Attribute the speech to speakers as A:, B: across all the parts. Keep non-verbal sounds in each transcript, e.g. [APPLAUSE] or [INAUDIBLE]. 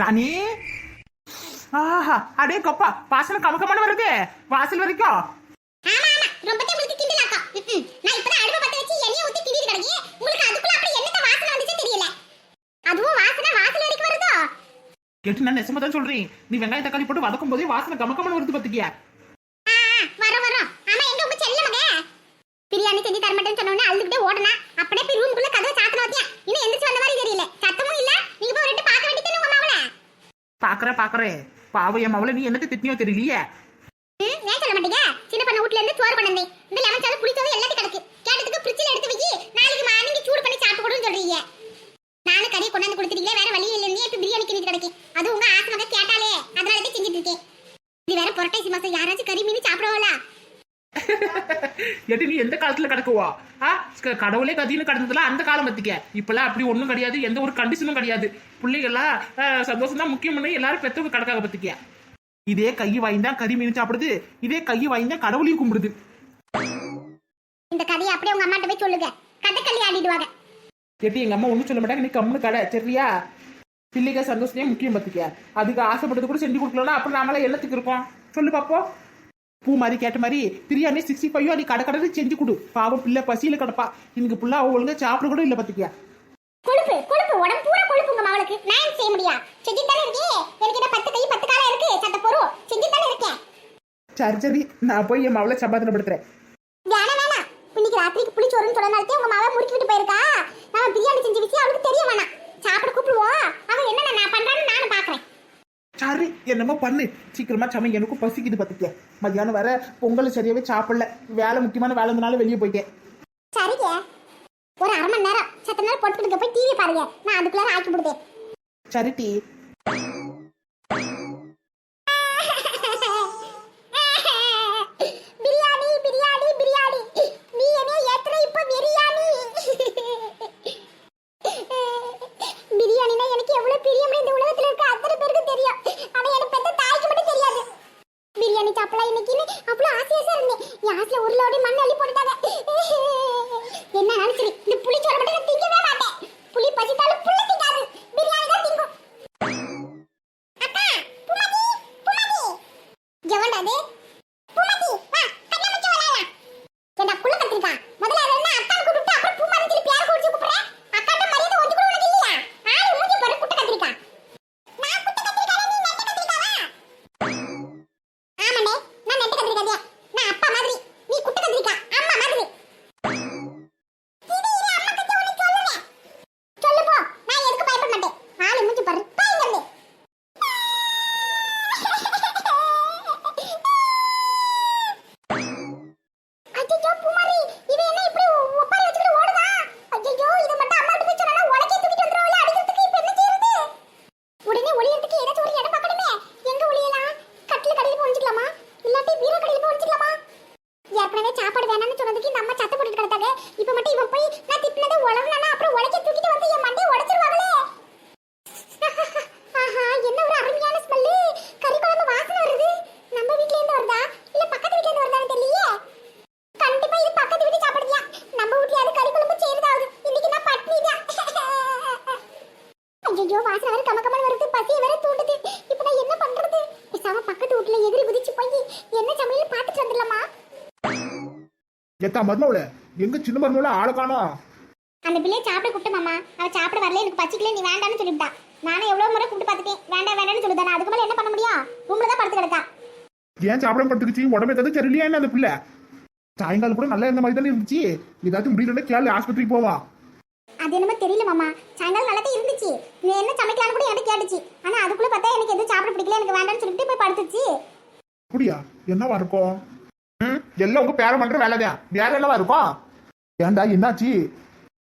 A: ராணி. ஆஹா அடே கொப்பா வாசனை கமக்கமான வருது. வாசல் வரைக்கும்
B: வாசல்
A: கேட்டு நான் நெசமா தான் சொல்றேன். நீ வெங்காயம் தக்காளி போட்டு வதக்கும் போதே வாசனை கமக்கமான வருது பாத்துக்கியா
B: வரோம் வரோம். ஆமா எங்க உங்க செல்ல மக பிரியாணி செஞ்சு தர மாட்டேன்னு சொன்னோன்னே அழுதுகிட்டே ஓடுனா. அப்படியே போய் ரூமுக்குள்ள கதவை சாத்தன வத்தியா இன்னும் எந்திரிச்சு வந்த மாதிரி தெரியல சத்தமும் இல்ல நீங்க போய் ரெண்டு பார்க்க வேண்டியது உங்க மாவள
A: பாக்குறேன் பாக்குறேன் பாவம் என் மவளை நீ என்னத்தை திட்டியோ தெரியலையே.
B: ஏன் சொல்ல மாட்டீங்க? சின்ன பண்ண வீட்ல இருந்து சோறு கொண்டு வந்தேன். இந்த லெமன் சாதம் புளிச்சது எல்லாத்தையும் கிடக்கு. கேட்டதுக்கு ஃப்ரிட்ஜில் எடுத்து வைக்கி நாளைக்கு மார்னிங் சூடு பண்ணி சாப்பிட்டு கொடுன்னு சொல்றீங்க. நானும் கறியை கொண்டாந்து கொடுத்துட்டீங்க வேற வழி இல்லைன்னு இப்ப பிரியாணி கிண்டி கிடக்கு? அது உங்க ஆசை மக கேட்டாலே அதனால தான் செஞ்சுட்டு இருக்கேன். இது வேற புரட்டாசி மாசம் யாராச்சும் கறி மீன் சாப்பிடுவாங்களா
A: எடி நீ எந்த காலத்துல கிடக்குவா? கடவுளே கதின்னு கடந்ததுல அந்த காலம் பத்திக்க. இப்பெல்லாம் அப்படி ஒண்ணும் கிடையாது எந்த ஒரு கண்டிஷனும் கிடையாது. பிள்ளைகள்லாம் சந்தோஷம் தான் முக்கியம் பண்ணி எல்லாரும் பெத்தவங்க கிடக்காக பத்திக்க. இதே கை வாய்ந்தா கறி மீன் சாப்பிடுது இதே கை வாய்ந்தா கடவுளையும் கும்பிடுது.
B: இந்த கதையை அப்படியே உங்க அம்மாட்ட போய் சொல்லுங்க. கதைக்களி ஆடிடுவாங்க.
A: கேட்டு எங்க அம்மா ஒன்றும் சொல்ல மாட்டாங்க நீ கம்முன்னு கடை சரியா? பிள்ளைங்க சந்தோஷமே முக்கியம் பார்த்துக்க அதுக்கு ஆசைப்பட்டது கூட செஞ்சு கொடுக்கலன்னா அப்புறம் நாமளாம் என்னத்துக்கு இருக்கோம்? சொல்லு பாப்போம். பூ மாதிரி கேட்ட மாதிரி பிரியாணி சிக்ஸ்டி ஃபைவ் நீ கடை கடை செஞ்சு கொடு. பாவம் பிள்ளை பசியில கிடப்பா. இன்னைக்கு புள்ள அவ ஒழுங்கா சாப்பிட கூட இல்லை பார்த்துக்கியா
B: கொழுப்பு கொழுப்பு உடம்பு பூரா கொழுப்பு உங்க மவளுக்கு. நான் செய்ய முடியா? செஞ்சு தானே இருக்கே? எனக்கு என்ன பத்து கை பத்து காலம் இருக்கு? சட்ட போறோம் செஞ்சு தானே இருக்கேன்.
A: சரி சரி. நான் போய் என் மவளை சமாதானப்படுத்துறேன்.
B: வேணாம் வேணாம். இன்னைக்கு ராத்திரிக்கு புளிச்சோறுன்னு சொன்னனாலே உங்க மாவை முறுக்கிட்டு போயிருக்கா. நம்ம பிரியாணி செஞ்ச விஷயம் அவளுக்கு தெரிய வேணாம் சாப்பிட கூப்பிடுவோம் அவன் என்ன நான் பண்றான்னு நானும் பாக்குறேன்
A: சரி என்னமோ பண்ணு. சீக்கிரமா சமை எனக்கும் பசிக்குது பார்த்துக்க மத்தியானம் வர பொங்கல் சரியாவே சாப்பிடல. வேலை முக்கியமான வேலை இருந்தனால வெளியே போயிட்டேன்.
B: சரிங்க. ஒரு அரை மணி நேரம். சத்த நேரம் போட்டுக்கிட்டு போய் டிவி பாருங்க. நான் அதுக்குள்ள ஆக்கி விடுதேன்
A: சரி டீ. எத்தா மருமவுல எங்க சின்ன மருமவுல ஆளை காணோம்.
B: அந்த பிள்ளைய சாப்பிட கூப்பிட்டு மாமா. அவ சாப்பிட வரல எனக்கு பச்சிக்கல நீ வேண்டாம்னு சொல்லிவிட்டா. நானும் எவ்வளவு முறை கூப்பிட்டு பார்த்துட்டேன். வேண்டாம் வேண்டாம்னு சொல்லுதா அதுக்கு மேல என்ன பண்ண முடியும்? ரூம்ல தான் படுத்து கிடக்கா.
A: ஏன் சாப்பிட படுத்துக்குச்சு? உடம்பு எதாவது சரியில்லையா என்ன அந்த பிள்ளை? சாயங்காலம் கூட நல்லா இருந்த மாதிரி தானே இருந்துச்சு. ஏதாச்சும் முடியலன்னா கேள்வி ஆஸ்பத்திரிக்கு போவா
B: அது என்னமோ தெரியல மாமா. சாயங்காலம் நல்லா தான் இருந்துச்சு. நீ என்ன சமைக்கலாம்னு கூட என்கிட்ட கேட்டுச்சு. ஆனா அதுக்குள்ள பார்த்தா எனக்கு எதுவும் சாப்பிட பிடிக்கல எனக்கு வேண்டாம்னு சொல்லிட்டு போய் படுத்துச்சு
A: அப்படியா? என்னவா இருக்கும்? எல்லாம் உங்க பேர பண்ற வேலைதான். வேற என்னவா இருக்கும் ஏன்டா என்னாச்சு?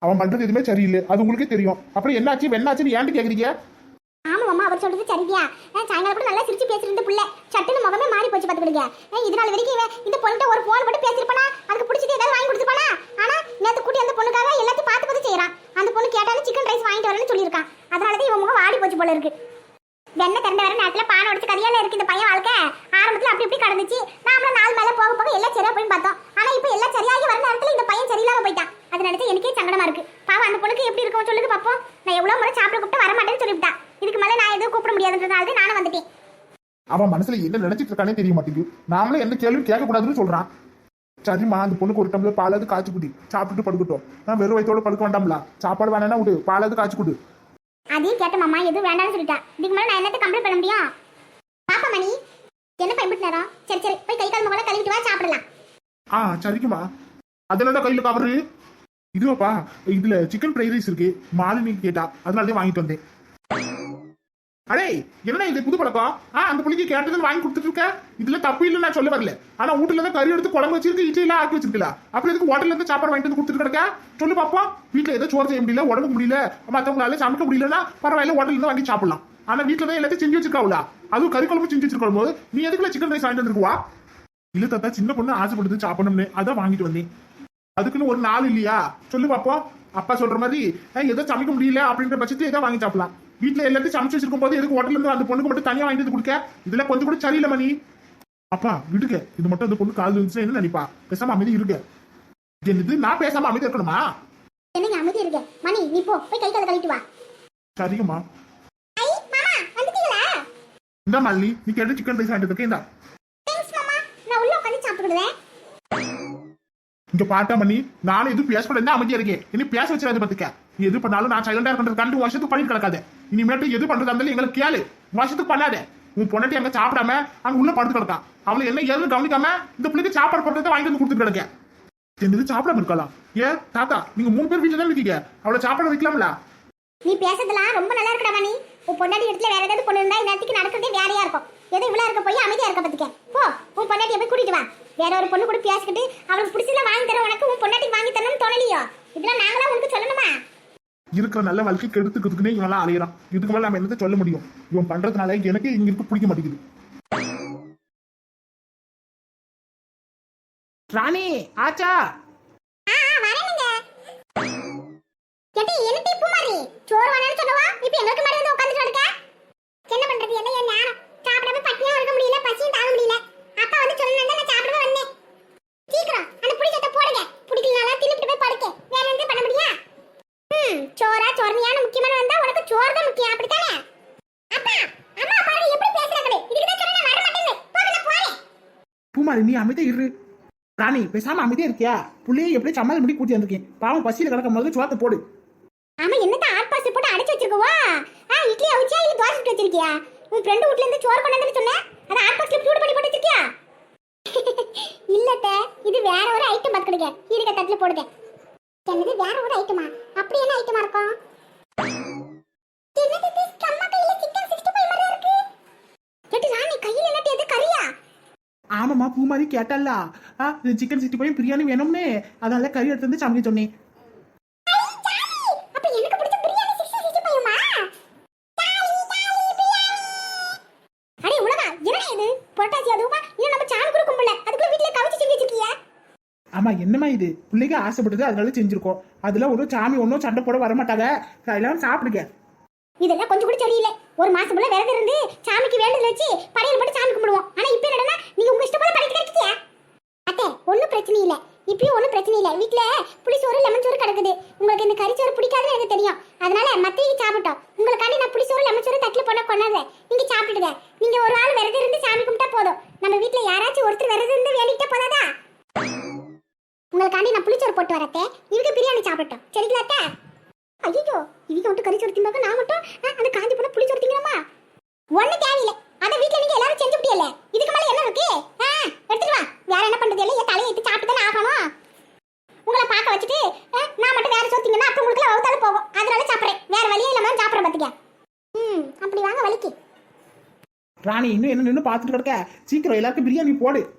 A: அவன் பண்றது எதுவுமே சரியில்லை. அது உங்களுக்கே தெரியும். அப்புறம் என்னாச்சு? வெண்ணாச்சுன்னு ஏன்ட்டு கேக்குறீங்க?
B: ஆமா அம்மா அவர் சொல்றது சரியா நான் சாயங்காலம் கூட நல்லா சிரிச்சு பேசிருந்த புள்ள. சட்டுன்னு முகமே மாறி போச்சு பாத்துக்கிடுங்க இது நாள் வரைக்கும் இவன் இந்த பொண்ணுகிட்ட ஒரு போன் போட்டு பேசிருப்பானா அதுக்கு பிடிச்சது ஏதாவது வாங்கி கொடுத்துப்பானா ஆனா நேத்து கூட்டி அந்த பொண்ணுக்காக எல்லாத்தையும் பார்த்து பார்த்து செய்யறான். அந்த பொண்ணு கேட்டாலும் சிக்கன் ரைஸ் வாங்கிட்டு வரேன்னு சொல்லியிருக்கான். அதனாலதான் இவன் முகம் வாடி போச்சு போல இருக்கு. வெண்ணெய் திறந்த வர நேரத்தில் பானை உடச்சு கதையால இருக்கு இந்த பையன் வாழ்க்கை. ஆரம்பத்துல அப்படி இப்படி கடந்துச்சு. நாமளும் நாள் மேலே போக போக எல்லாம் சரியா போய் பார்த்தோம். ஆனா இப்ப எல்லாம் சரியாகி வர நேரத்துல இந்த பையன் சரியில்லாம போயிட்டான். அது நினைச்சு எனக்கே சங்கடமா இருக்கு. பாவம் அந்த பொண்ணுக்கு எப்படி இருக்கும் சொல்லுங்க பார்ப்போம் நான் எவ்வளவு முறை சாப்பிட கூப்பிட்டு வர மாட்டேன்னு சொல்லிவிட்டா. இதுக்கு மேலே நான் எதுவும் கூப்பிட முடியாதுன்றதுனால நானும் வந்துட்டேன்.
A: அவன் மனசுல என்ன நினைச்சிட்டு இருக்கானே தெரிய மாட்டேங்குது. நாமளே எந்த கேள்வி கேட்க கூடாதுன்னு சொல்றான். சரிம்மா அந்த பொண்ணுக்கு ஒரு டம்ளர் பாலாவது காய்ச்சி குடி. சாப்பிட்டுட்டு படுக்கட்டும். நான் வெறும் வயிற்றோட படுக்க வேண்டாம்ல. சாப்பாடு வேணா விடு. பாலாவது காய்ச்சி குடு.
B: அதையும் கேட்ட மாமா எதுவும் வேண்டாம்னு சொல்லிட்டேன் இதுக்கு மேலே நான் என்னத்த கம்ப்ளீட் பண்ண முடியும்? பாப்பா மணி என்ன பயன்பட்டு நேரம் சரி சரி போய் கை கால் முகலாம் கழுவிட்டு வா சாப்பிடலாம்.
A: ஆ சரிக்குமா அதெல்லாம் கையில் கவரு இதுவாப்பா இதுல சிக்கன் ஃப்ரைட் ரைஸ் இருக்கு. மாலினி கேட்டா அதனால தான் வாங்கிட்டு வந்தேன். அடே என்ன இது புது பழக்கம்? ஆ அந்த புள்ளிக்கு கேட்டது வாங்கி கொடுத்துட்டு இருக்க? இதுல தப்பு இல்லைன்னு நான் சொல்ல வரல. ஆனா வீட்டுல இருந்து கறி எடுத்து குழம்பு வச்சிருக்கு இட்லி எல்லாம் ஆக்கி வச்சிருக்கல. அப்புறம் எதுக்கு ஹோட்டல்ல இருந்து சாப்பாடு வாங்கிட்டு வந்து கொடுத்துட்டு கிடக்க? சொல்லு பாப்போம். வீட்டுல ஏதோ சோறு செய்ய முடியல உடம்பு முடியல. மத்தவங்களால சமைக்க முடியலன்னா பரவாயில்ல ஹோட்டல்ல இருந்து வாங்கி சாப்பிடலாம். ஆனா வீட்டுல தான் எல்லாத்தையும் செஞ்சு வச்சிருக்காவுல. அதுவும் கறி குழம்பு செஞ்சு வச்சிருக்கும் போது நீ எதுக்குள்ள சிக்கன் ரைஸ் வாங்கிட்டு வந்துருக்குவா? இல்ல தாத்தா சின்ன பொண்ணு ஆசைப்படுது சாப்பிடணும்னு அதான் வாங்கிட்டு வந்தேன். அதுக்குன்னு ஒரு நாள் இல்லையா? சொல்லு பாப்போம். அப்பா சொல்ற மாதிரி ஏதோ சமைக்க முடியல அப்படின்ற பட்சத்துல ஏதோ வாங்கி சாப்பிடலாம். வீட்டுல எல்லாத்தையும் சமைச்சு வச்சிருக்கும் போது எதுக்கு ஹோட்டல்ல இருந்து அந்த பொண்ணுக்கு மட்டும் தனியா வாங்கிட்டு வந்து கொடுக்க? இதுல கொஞ்சம் கூட சரியில்லை மணி. அப்பா விடுங்க. இது மட்டும் அந்த பொண்ணு கால் இருந்துச்சுன்னா என்ன நினைப்பா? பேசாம அமைதி இருக்க என்னது? நான் பேசாம அமைதி இருக்கணுமா?
B: என்னங்க அமைதி இருக்க மணி நீ போ. போய் கை கால் கழுவிட்டு வா.
A: சரிங்கம்மா. இந்த மாலினி நீ கேட்டு சிக்கன் ரைஸ் வாங்கிட்டு இருக்கேன் இங்க பாட்டா பண்ணி நானும் எதுவும் பேசக்கூடாது அமைதியா இருக்கேன். இனி பேச வச்சிடாது பாத்துக்க. எது பண்ணாலும் நான் சைலண்டா இருக்கிறது கண்டு வருஷத்துக்கு பண்ணிட்டு கிடக்காது. இனிமேட்டு எது பண்றதா இருந்தாலும் எங்களுக்கு கேளு. வருஷத்துக்கு பண்ணாத. உன் பொண்ணாட்டி அங்க சாப்பிடாம அங்க உள்ள படுத்து கிடக்கான் அவளை என்ன ஏதுன்னு கவனிக்காம இந்த பிள்ளைக்கு சாப்பாடு போட்டதை வாங்கிட்டு வந்து கொடுத்துட்டு கிடக்க. என்னது சாப்பிடாம இருக்கலாம் ஏன் தாத்தா நீங்க மூணு பேர் வீட்டுல தான் இருக்கீங்க? அவளை சாப்பாடு வைக்கலாம்ல?
B: நீ பேசுறதுலாம் ரொம்ப நல்லா இருக்கடா நீ உன் பொண்டாட்டி இடத்துல வேற ஏதாவது பொண்ணு இருந்தா இந்நேரத்துக்கு நடக்கிறதே வேறையா இருக்கும். ஏதோ இவ்வளவு இருக்க போய் அமைதியா இருக்க பத்துக்க. போ உன் பொண்டாட்டியை போய் கூட்டிட்டு வா. வேற ஒரு பொண்ணு கூட பேசிக்கிட்டு அவளுக்கு பிடிச்சதா வாங்கி தர உனக்கு. உன் பொண்டாட்டி வாங்கி தரணும்னு தோணலையோ? இதெல்லாம் நாங்களா உனக்கு சொல்லணுமா?
A: இருக்கிற நல்ல வாழ்க்கை கெடுத்துக்கிறதுக்குன்னே இவெல்லாம் அலையிறான். இதுக்கு மேல நம்ம என்னத்தை சொல்ல முடியும்? இவன் பண்றதுனால எனக்கு இங்க இருக்க பிடிக்க மாட்டேங்குது. ராணி ஆச்சா.
B: என்ன பூமாரி? சோறு வேணும்னு சொன்னவா? இப்போ எங்களுக்கு மாதிரி வந்து உட்கார்ந்துட்டு இருக்க என்ன பண்றது? என்ன என் நேரம் சாப்பிடாம பட்டினியா இருக்க முடியல பசியும் தாங்க முடியல அப்பா வந்து சொன்னா நான் சாப்பிடவே வந்தேன் சீக்கிரம் அந்த புடிச்சத போடுங்க பிடிக்கலனால தின்னுட்டு போய் படுக்க வேற என்ன பண்ண முடியும் ம் சோறா சோர்னியான முக்கியமான வந்தா உனக்கு சோறு தான் முக்கியம் அப்படித்தானே அப்பா அம்மா பாருங்க எப்படி பேசுறாங்க இதுக்கு தான் சொன்னா வர மாட்டேன்னு போங்க நான் போறேன்
A: பூமாரி நீ அமைதியா இரு. ராணி பேசாம அமைதியா இருக்கியா? புள்ளியை எப்படி சமாளி முடி கூட்டி வந்திருக்கேன். பாவம் பசியில கிடக்கும் போது சோத்தை போடு.
B: ஆமா என்னத்த ஆட் பாஸ் போட்டு அடைச்சு வச்சிருக்கவா? ஆ இட்லி அவிச்சியா இல்ல தோசை சுட்டு வச்சிருக்கியா? உன் ஃப்ரெண்ட் வீட்ல இருந்து சோறு கொண்டு வந்து சொன்னேன். அத ஆட் பாஸ்ல சூடு பண்ணி போட்டு வச்சிருக்கியா? [LAUGHS] இல்லத்த இது வேற ஒரு ஐட்டம் பாத்துக்கிடுங்க இருக்க தட்டுல போடுங்க. என்னது வேற ஒரு ஐட்டமா அப்படி என்ன ஐட்டமா இருக்கும் என்னது இது அம்மா கையில சிக்கன் 65 மாதிரி இருக்கு கேட்டு ராணி கையில என்னட்டு எது கறியா
A: ஆமாம்மா பூமாரி கேட்டல்ல. ஆ சிக்கன் சிக்ஸ்டி ஃபைவ் பிரியாணி வேணும்னு. அதனால கறி எடுத்து வந்து சமைக்க சொன்னேன்.
B: ஐ, ஜாலி. அப்ப எனக்கு பிடிச்ச பிரியாணி 65 மா அடே உலகா என்னடா இது? புரட்டாசி அதுவுமா இன்னும் நம்ம சாமி கூட கும்பல. அதுக்குள்ள வீட்ல கவிச்சு செஞ்சு வச்சிருக்கியா?
A: ஆமா என்னம்மா இது? பிள்ளைக்கு ஆசைப்பட்டது அதனால செஞ்சிருக்கோம். அதுல ஒரு சாமி ஒன்றும் சண்டை போட வர மாட்டாங்க எல்லாரும் சாப்பிடுங்க.
B: இதெல்லாம் கொஞ்சம் கூட சரியில்லை. ஒரு மாசம் போல விரதம் இருந்து சாமிக்கு வேண்டுதல் வச்சு படையல் போட்டு சாமி கும்பிடுவோம். ஆனா இப்ப என்னடா நீங்க உங்க இஷ்டம் போல பண்ணிட்டு இருக்கீங்க. அத்தை ஒண்ணும் பிரச்சனை இல்ல. இப்பயும் ஒண்ணும் பிரச்சனை இல்ல. வீட்ல புளிசோறு லெமன் சோறு கிடக்குது. உங்களுக்கு இந்த கறிச்சோறு பிடிக்காதுன்னு எனக்கு தெரியும். அதனால மத்திய சாப்பிட்டோம். உங்களுக்காண்டி நான் புளிசோறு லெமன் சோறு தட்டில் போட கொண்டாடுறேன். நீங்க சாப்பிட்டுடுங்க நீங்க ஒரு ஆள் விரதம் இருந்து சாமி கும்பிட்டா போதும். நம்ம வீட்ல யாராச்சும் ஒருத்தர் விரதம் இருந்து வேண்டிக்கிட்டா போதாதா? உங்களுக்காண்டி நான் புளிச்சோறு போட்டு வரத்தே இவங்க பிரியாணி சாப்பிட்டோம் சரிங்களா அத்தை? ஐயோ இவங்க மட்டும் கறி சோறு திம்பாக்க நான் மட்டும் அந்த காஞ்சி போன புளிச்சோறு சோறு திங்கிறோமா ஒண்ணு தேவையில்லை. அதை வீட்ல நீங்க எல்லாரும் செஞ்சு விட்டியல்ல. இதுக்கு மேல என்ன இருக்கு ஆ, எடுத்துட்டு வா வேற என்ன பண்றது இல்ல என் தலையை எடுத்து சாப்பிட்டு தானே ஆகணும் உங்களை பார்க்க வச்சுட்டு ஆ, நான் மட்டும் வேற சோறு திங்கன்னா அப்ப உங்களுக்கு வகுத்தாலும் போகும் அதனால சாப்பிடுறேன் வேற வழியே இல்லாம சாப்பிடுறேன் பாத்துக்க ம் அப்படி வாங்க வலிக்கு
A: நானே இன்னும் என்ன நின்று பார்த்துட்டு கிடக்க? சீக்கிரம் எல்லாருக்கும் பிரியாணி போடு.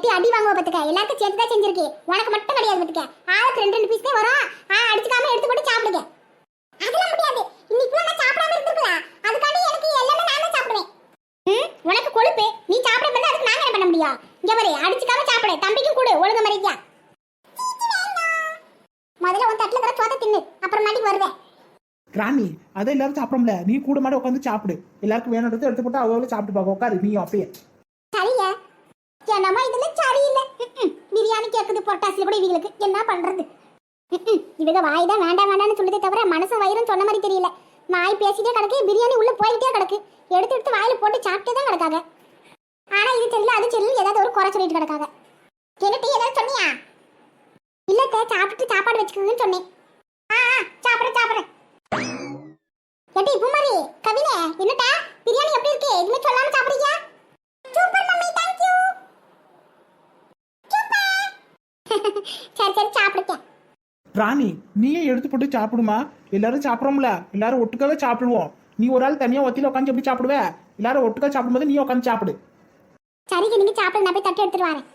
B: வெட்டி அடி வாங்குவ பத்துக்க. எல்லாருக்கும் சேர்த்து தான் செஞ்சிருக்கு. உனக்கு மட்டும் கிடையாது பத்துக்க. ஆளுக்கு ரெண்டு ரெண்டு பீஸ் தான் வரும். ஆ அடிச்சுக்காம எடுத்து போட்டு சாப்பிடுங்க. அதெல்லாம் முடியாது. இன்னைக்கு நான் சாப்பிடாம இருந்திருக்கலாம் அதுக்காண்டி எனக்கு எல்லாமே நான் சாப்பிடுவேன். உனக்கு கொழுப்பு. நீ சாப்பிட பண்ண அதுக்கு நாங்க என்ன பண்ண முடியும் இங்க பாரு அடிச்சுக்காம சாப்பிடு. தம்பிக்கும் கொடு ஒழுங்கு மரியா முதல்ல உன் தட்டுல இருக்கிற சோத்தை தின்னு. அப்புறம் மாதிரி வருவேன்.
A: கிராமி அதை எல்லாரும் சாப்பிட முடியல நீ கூட மாட உட்காந்து சாப்பிடு. எல்லாருக்கும் வேணுன்றது எடுத்து போட்டு அவ்வளவு சாப்பிட்டு பார்க்க உட்காரு நீ
B: அப்படியே. சரி பொட்டாசியில் கூட இவங்களுக்கு என்ன பண்றது? இவங்க வாய் தான் வேண்டாம் வேண்டாம்னு சொல்லுதே தவிர மனசு வயிறும் சொன்ன மாதிரி தெரியல. வாய் பேசிட்டே கிடக்கு பிரியாணி உள்ள போயிட்டே கிடக்கு. எடுத்து எடுத்து வாயில போட்டு சாப்பிட்டே தான் கிடக்காங்க. ஆனா இது தெரியல அது தெரியல ஏதாவது ஒரு குறை சொல்லிட்டு கிடக்காங்க. என்னட்டி ஏதாவது சொன்னியா? இல்லத்த சாப்பிட்டு சாப்பாடு வச்சுக்கோங்கன்னு சொன்னேன். ஆ ஆ, சாப்பிடுறேன் சாப்பிடுறேன் ஏட்டி பூமாரி கவினே என்னட்டா பிரியாணி எப்படி இருக்கு? எதுவுமே சொல்லாம சாப்பிடுறியா? சரி சரி சாப்பிடுக்கேன்.
A: ராணி நீயே எடுத்து போட்டு சாப்பிடுமா? எல்லாரும் சாப்பிட்றோம்ல. எல்லாரும் ஒட்டுக்காவே சாப்பிடுவோம். நீ ஒரு ஆள் தனியா ஒத்தியில உட்காந்து எப்படி சாப்பிடுவ? எல்லாரும் ஒட்டுக்கா சாப்பிடும்போது நீ உட்காந்து சாப்பிடு.
B: சரிங்க நீங்க சாப்பிடு நான் போய் தட்டு எடுத்துட்டு வரேன்.